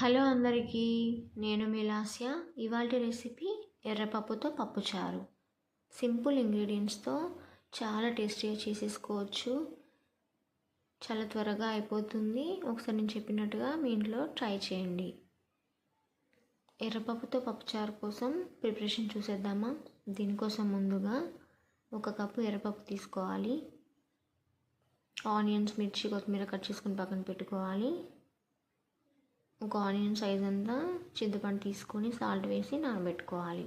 Hello అందరికీ నేను మిలాసియా ఇవాళ రెసిపీ ఎర్రపప్పుతో పప్పుచారు సింపుల్ ఇంగ్రీడియంట్స్తో చాలా టేస్టీగా చేసేసుకోవచ్చు. చాలా త్వరగా అయిపోతుంది. ఒకసారి నేను చెప్పినట్టుగా మీ ఇంట్లో ట్రై చేయండి. ఎర్రపప్పుతో పప్పుచారు కోసం ప్రిపరేషన్ చూసేద్దామా? దీనికోసం ముందుగా ఒక కప్పు ఎర్రపప్పు తీసుకోవాలి. ఆనియన్స్ మిర్చి కొత్తిమీర కట్ చేసుకుని పక్కన పెట్టుకోవాలి. ఒక ఆనియన్ సైజ్ అంతా చింతపండు తీసుకొని సాల్ట్ వేసి నానబెట్టుకోవాలి.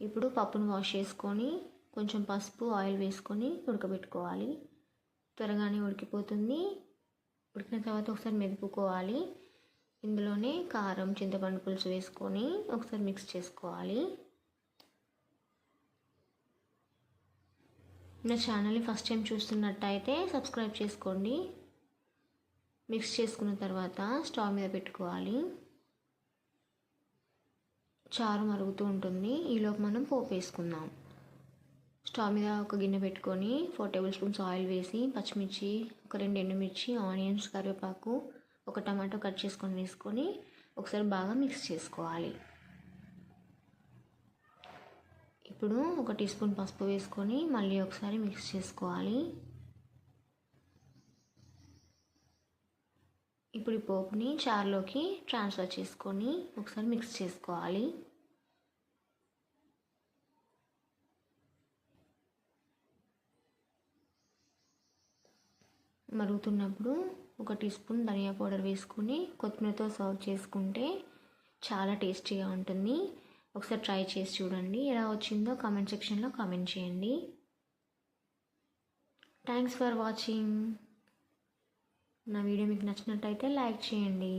ఇప్పుడు పప్పును వాష్ చేసుకొని కొంచెం పసుపు ఆయిల్ వేసుకొని ఉడకబెట్టుకోవాలి. త్వరగానే ఉడికిపోతుంది. ఉడికిన తర్వాత ఒకసారి మెదుపుకోవాలి. ఇందులోనే కారం చింతపండు పులుసు వేసుకొని ఒకసారి మిక్స్ చేసుకోవాలి. నా ఛానల్ని ఫస్ట్ టైం చూస్తున్నట్టయితే సబ్స్క్రైబ్ చేసుకోండి. మిక్స్ చేసుకున్న తర్వాత స్టవ్ మీద పెట్టుకోవాలి. చారు మరుగుతూ ఉంటుంది. ఈలోపు మనం పోపు వేసుకుందాం. స్టవ్ మీద ఒక గిన్నె పెట్టుకొని ఫోర్ టేబుల్ స్పూన్స్ ఆయిల్ వేసి పచ్చిమిర్చి ఒక రెండు ఎండుమిర్చి ఆనియన్స్ కరివేపాకు ఒక టమాటో కట్ చేసుకొని వేసుకొని ఒకసారి బాగా మిక్స్ చేసుకోవాలి. ఇప్పుడు ఒక టీ స్పూన్ పసుపు వేసుకొని మళ్ళీ ఒకసారి మిక్స్ చేసుకోవాలి. ఇప్పుడు ఈ పోపుని చారులోకి ట్రాన్స్ఫర్ చేసుకొని ఒకసారి మిక్స్ చేసుకోవాలి. మరుగుతున్నప్పుడు ఒక టీ స్పూన్ ధనియా పౌడర్ వేసుకొని కొత్తిమీరతో సర్వ్ చేసుకుంటే చాలా టేస్టీగా ఉంటుంది. ఒకసారి ట్రై చేసి చూడండి. ఎలా వచ్చిందో కామెంట్ సెక్షన్లో కామెంట్ చేయండి. థ్యాంక్స్ ఫర్ వాచింగ్ నా వీడియో మీకు నచ్చినట్టయితే లైక్ చేయండి.